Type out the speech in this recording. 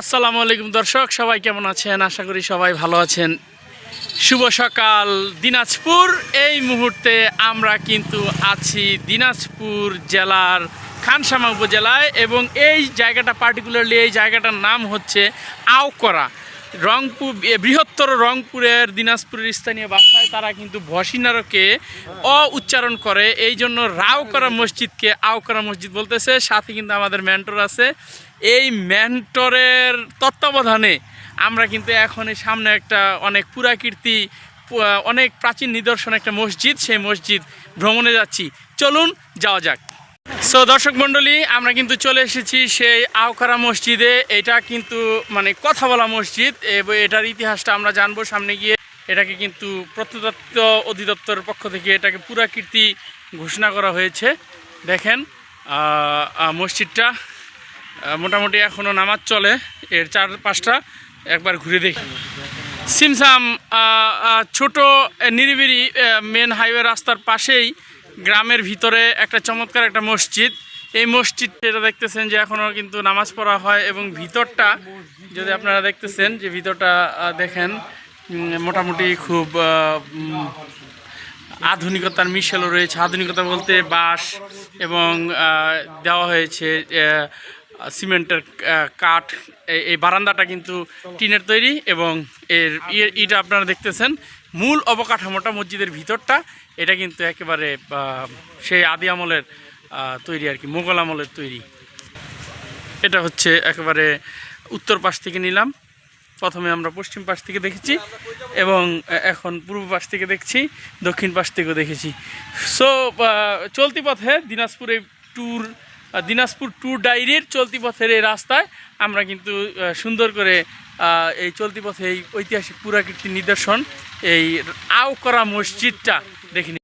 আসসালামু আলাইকুম দর্শক, সবাই কেমন আছেন? আশা করি সবাই ভালো আছেন। শুভ সকাল দিনাজপুর। এই মুহূর্তে আমরা কিন্তু আছি দিনাজপুর জেলার খানসামা উপজেলায় এবং এই জায়গাটা পার্টিকুলারলি এই জায়গাটার নাম হচ্ছে আওকরা। রংপুর বৃহত্তর রংপুরের দিনাজপুরের স্থানীয় ভাষায় তারা কিন্তু ভসিনারকে অ উচ্চারণ করে। এই জন্য রাও করা মসজিদকে আও করা মসজিদ বলতেছে। সাথে কিন্তু আমাদের মেন্টর আছে। এই মেন্টরের তত্ত্বাবধানে আমরা কিন্তু এখন সামনে একটা অনেক পুরাকীর্তি অনেক প্রাচীন নিদর্শন একটা মসজিদ, সেই মসজিদ ভ্রমণে যাচ্ছি। চলুন, যাওয়া যাক। সো দর্শক মণ্ডলী আমরা কিন্তু চলে এসেছি সেই আওকারা মসজিদে। এটা কিন্তু মানে কথা বলা মসজিদ। এটার ইতিহাসটা আমরা জানব সামনে গিয়ে। এটাকে কিন্তু প্রত্নতত্ত্ব অধিদপ্তরের পক্ষ থেকে এটাকে পুরাকীর্তি ঘোষণা করা হয়েছে। দেখেন মসজিদটা মোটামুটি এখনও নামাজ চলে। এর চার পাঁচটা একবার ঘুরে দেখি। সিমসাম ছোট আহ, নিরিবিলি মেন হাইওয়ে রাস্তার পাশেই গ্রামের ভিতরে একটা চমৎকার একটা মসজিদ। এই মসজিদ এটা দেখতেছেন যে এখনও কিন্তু নামাজ পড়া হয় এবং ভিতরটা, যদি আপনারা দেখতেছেন যে ভিতরটা দেখেন মোটামুটি খুব আধুনিকতার মিশেলও রয়েছে। আধুনিকতা বলতে বাঁশ এবং দেওয়া হয়েছে সিমেন্টের কাঠ। এই- বারান্দাটা কিন্তু টিনের তৈরি এবং এর ইটা আপনারা দেখতেছেন। মূল অবকাঠামোটা মসজিদের ভিতরটা, এটা কিন্তু একেবারে সেই আদি আমলের তৈরি আর কি মোগল আমলের তৈরি। এটা হচ্ছে একেবারে উত্তর পাশ থেকে নিলাম। প্রথমে আমরা পশ্চিম পাশ থেকে দেখেছি এবং এখন পূর্ব পাশ থেকে দেখছি, দক্ষিণ পাশ থেকেও দেখেছি। সো চলতি পথে দিনাজপুরে ট্যুর দিনাজপুর ট্যুর ডায়েরির চলতি পথের এই রাস্তায় আমরা কিন্তু সুন্দর করে এই চলতি পথে এই ঐতিহাসিক পুরাকীর্তি নিদর্শন, এই আও করা মসজিদটা দেখিনি